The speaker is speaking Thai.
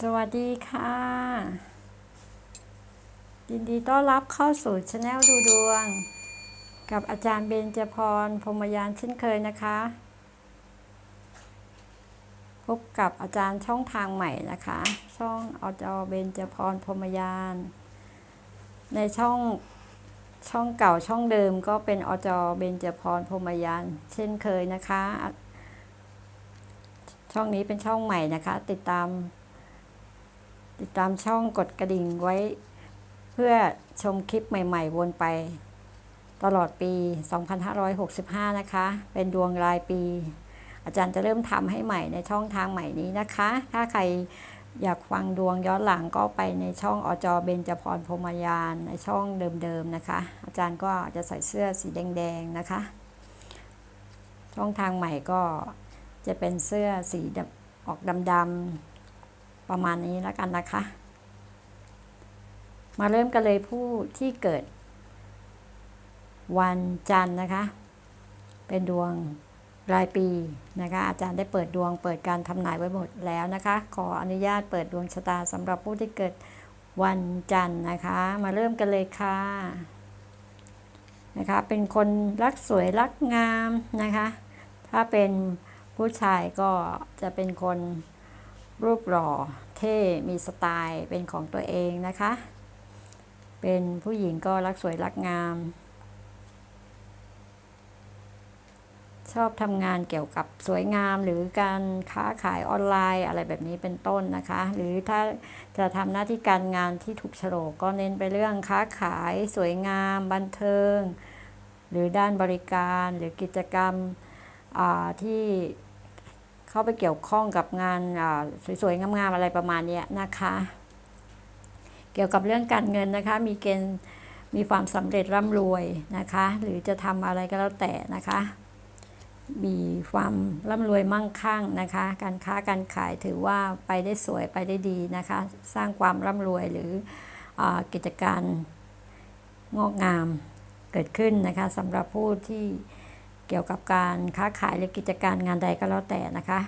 สวัสดีค่ะ ยินดีต้อนรับเข้าสู่ช anel ดูดวง กับอาจารย์เบญจพรพรมยานเช่นเคยนะคะ พบกับอาจารย์ช่องทางใหม่นะคะ ช่องอจเบญจพรพรมยาน ในช่องช่องเก่าช่องเดิมก็เป็นอจเบญจพรพรมยาน เช่นเคยนะคะ ช่องนี้เป็นช่องใหม่นะคะ ติดตาม ติดตามช่องกดกระดิ่งไว้ เพื่อชมคลิปใหม่ ๆ วนไป ตลอดปี 2565 นะคะ เป็นดวงรายปี อาจารย์จะเริ่มทำให้ใหม่ในช่องทางใหม่นี้นะคะ ถ้าใครอยากฟังดวงย้อนหลังก็ไปในช่องอจเบญจพรพรมยานในช่องเดิมๆนะคะ อาจารย์ก็จะใส่เสื้อสีแดงๆนะคะ ช่องทางใหม่ก็จะเป็นเสื้อสีออกดำๆ ประมาณนี้แล้วกันนะคะ มาเริ่มกันเลยผู้ที่เกิด วันจันทร์นะคะ เป็นดวงรายปีนะคะ อาจารย์ได้เปิดดวงเปิดการทำนายไว้หมดแล้วนะคะ ขออนุญาตเปิดดวงชะตาสำหรับผู้ที่เกิดวันจันทร์นะคะ มาเริ่มกันเลยค่ะนะคะ เป็นคนรักสวยรักงามนะคะ ถ้าเป็นผู้ชายก็จะเป็นคน รูปหล่อเท่มีสไตล์เป็นของตัวเองนะคะ เป็นผู้หญิงก็รักสวยรักงาม ชอบทำงานเกี่ยวกับสวยงามหรือการค้าขายออนไลน์อะไรแบบนี้เป็นต้นนะคะ หรือถ้าจะทำหน้าที่การงานที่ถูกโฉลกก็เน้นไปเรื่องค้าขายสวยงาม บันเทิง หรือด้านบริการหรือกิจกรรมที่ เข้าไปเกี่ยวข้องกับงานสวยๆงามๆอะไรประมาณนี้นะคะ เกี่ยวกับเรื่องการเงินนะคะ มีเกณฑ์มีความสำเร็จร่ำรวยนะคะ หรือจะทำอะไรก็แล้วแต่นะคะ มีความร่ำรวยมั่งคั่งนะคะ การค้าการขายถือว่าไปได้สวยไปได้ดีนะคะ สร้างความร่ำรวยหรืออกิจการงอกงามเกิดขึ้นนะคะสำหรับผู้ที่ เกี่ยวกับการค้าขายหรือกิจการงานใดก็แล้วแต่นะคะ